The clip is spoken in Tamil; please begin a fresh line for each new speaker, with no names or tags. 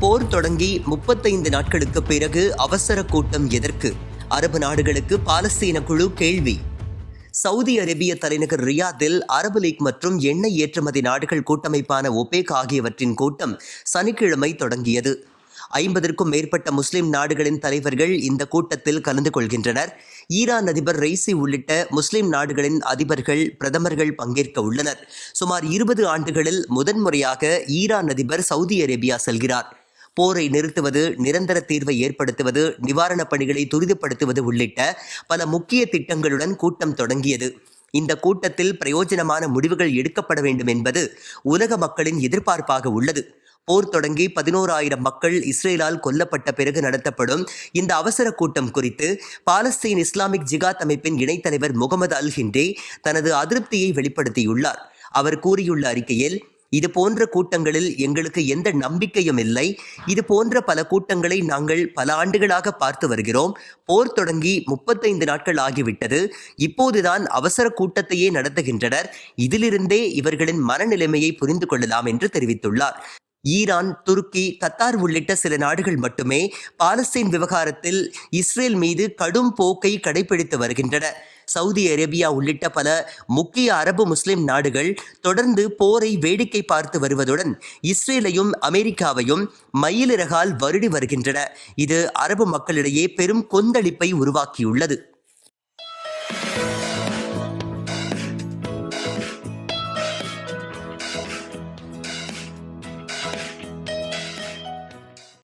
போர் தொடங்கி முப்பத்தைந்து நாட்களுக்கு பிறகு அவசர கூட்டம் எதற்கு? அரபு நாடுகளுக்கு பாலஸ்தீன குழு கேள்வி. சவுதி அரேபிய தலைநகர் ரியாத்தில் அரபு லீக் மற்றும் எண்ணெய் ஏற்றுமதி நாடுகள் கூட்டமைப்பான ஒபேக் ஆகியவற்றின் கூட்டம் சனிக்கிழமை தொடங்கியது. ஐம்பதற்கும் மேற்பட்ட முஸ்லிம் நாடுகளின் தலைவர்கள் இந்த கூட்டத்தில் கலந்து கொள்கின்றனர். ஈரான் அதிபர் ரெய்சி உள்ளிட்ட முஸ்லிம் நாடுகளின் அதிபர்கள் பிரதமர்கள் பங்கேற்க உள்ளனர். சுமார் இருபது ஆண்டுகளில் முதன்முறையாக ஈரான் அதிபர் சவுதி அரேபியா செல்கிறார். போரை நிறுத்துவது நிரந்தர தீர்வை ஏற்படுத்துவது நிவாரணப் பணிகளை துரிதப்படுத்துவது உள்ளிட்ட பல முக்கிய திட்டங்களுடன் கூட்டம் தொடங்கியது. இந்த கூட்டத்தில் பிரயோஜனமான முடிவுகள் எடுக்கப்பட வேண்டும் என்பது உலக மக்களின் எதிர்பார்ப்பாக உள்ளது. போர் தொடங்கி பதினோராயிரம் மக்கள் இஸ்ரேலால் கொல்லப்பட்ட பிறகு நடத்தப்படும் இந்த அவசர கூட்டம் குறித்து பாலஸ்தீன் இஸ்லாமிக் ஜிகாத் அமைப்பின் இணைத்தலைவர் முகமது அல் ஹிண்டே தனது அதிருப்தியை வெளிப்படுத்தியுள்ளார். அவர் கூறியுள்ள அறிக்கையில் இது போன்ற கூட்டங்களில் எங்களுக்கு எந்த நம்பிக்கையும் இல்லை. இது போன்ற பல கூட்டங்களை நாங்கள் பல ஆண்டுகளாக பார்த்து வருகிறோம். போர் தொடங்கி முப்பத்தைந்து நாட்கள் ஆகிவிட்டது. இப்போதுதான் அவசர கூட்டத்தையே நடத்துகின்றனர். இதிலிருந்தே இவர்களின் மனநிலைமையை புரிந்து கொள்ளலாம் என்று தெரிவித்துள்ளார். ஈரான் துருக்கி கத்தார் உள்ளிட்ட சில நாடுகள் மட்டுமே பாலஸ்தீன் விவகாரத்தில் இஸ்ரேல் மீது கடும் போக்கை கடைபிடித்து வருகின்றன. சவுதி அரேபியா உள்ளிட்ட பல முக்கிய அரபு முஸ்லிம் நாடுகள் தொடர்ந்து போரை வேடிக்கை பார்த்து வருவதுடன் இஸ்ரேலையும் அமெரிக்காவையும் மயிலிறகால் வருடி வருகின்றன. இது அரபு மக்களிடையே பெரும் கொந்தளிப்பை உருவாக்கியுள்ளது.